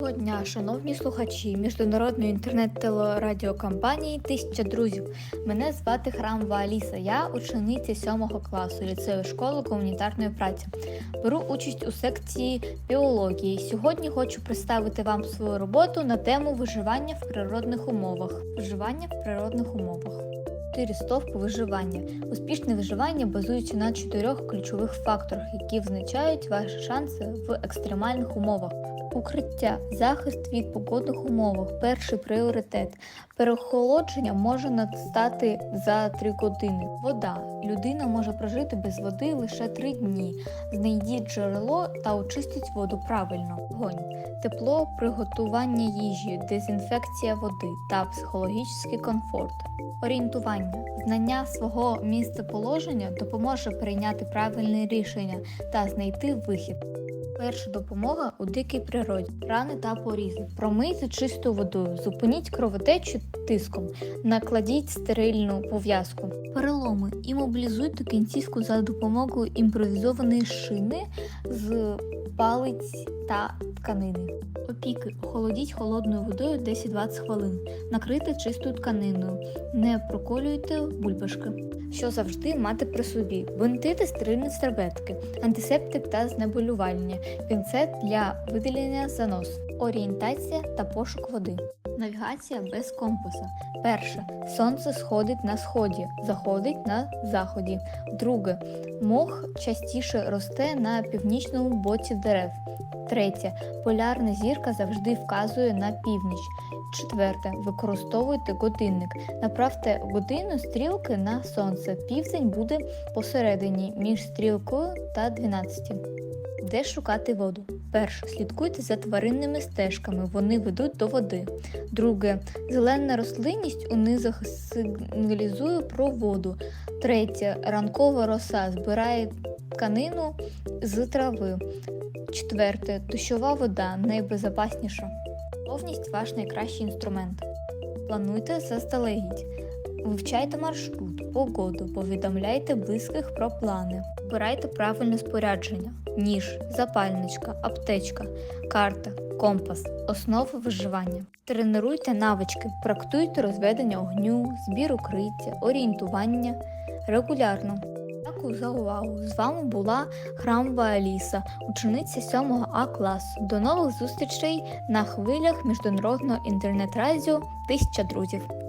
Доброго дня, шановні слухачі міжнародної інтернет-телерадіокомпанії Тисяча друзів. Мене звати Храмова Аліса. Я учениця 7 класу ліцею школи гуманітарної праці. Беру участь у секції біології. Сьогодні хочу представити вам свою роботу на тему виживання в природних умовах. Виживання в природних умовах. Чотири стовпи виживання. Успішне виживання базується на чотирьох ключових факторах, які визначають ваші шанси в екстремальних умовах. Укриття, захист від погодних умов, перший пріоритет. Переохолодження може настати за 3 години. Вода. Людина може прожити без води лише 3 дні. Знайдіть джерело та очистіть воду правильно. Вогонь. Тепло, приготування їжі, дезінфекція води та психологічний комфорт. Орієнтування. Знання свого місцеположення допоможе прийняти правильне рішення та знайти вихід. Перша допомога у дикій природі. Рани та порізи. Промийте чистою водою, зупиніть кровотечу тиском, накладіть стерильну пов'язку. Переломи. Імобілізуйте кінцівку за допомогою імпровізованої шини з палиць та тканини. Опіки. Охолодіть холодною водою 10-20 хвилин. Накрийте чистою тканиною. Не проколюйте бульбашки. Що завжди мати при собі: бинти стерильні серветки, антисептик та знеболювальня, пінцет для видалення занос, орієнтація та пошук води. Навігація без компаса. Перше. Сонце сходить на сході, заходить на заході. Друге. Мох частіше росте на північному боці дерев. Третє. Полярна зірка завжди вказує на північ. Четверте. Використовуйте годинник. Направте годину стрілки на сонце. Південь буде посередині між стрілкою та 12. Де шукати воду? Перше. Слідкуйте за тваринними стежками, вони ведуть до води. Друге. Зелена рослинність у низах сигналізує про воду. Третє. Ранкова роса збирає тканину з трави. Четверте. Дощова вода найбезпечніша. Повність ваш найкращий інструмент. Плануйте заздалегідь. Вивчайте маршрут, погоду, повідомляйте близьких про плани. Обирайте правильне спорядження: ніж, запальничка, аптечка, карта, компас, основи виживання. Тренуйте навички, практуйте розведення огню, збір укриття, орієнтування регулярно. Дякую за увагу! З вами була Храмова Аліса, учениця 7 А класу. До нових зустрічей на хвилях міжнародного інтернет-радіо Тисяча друзів.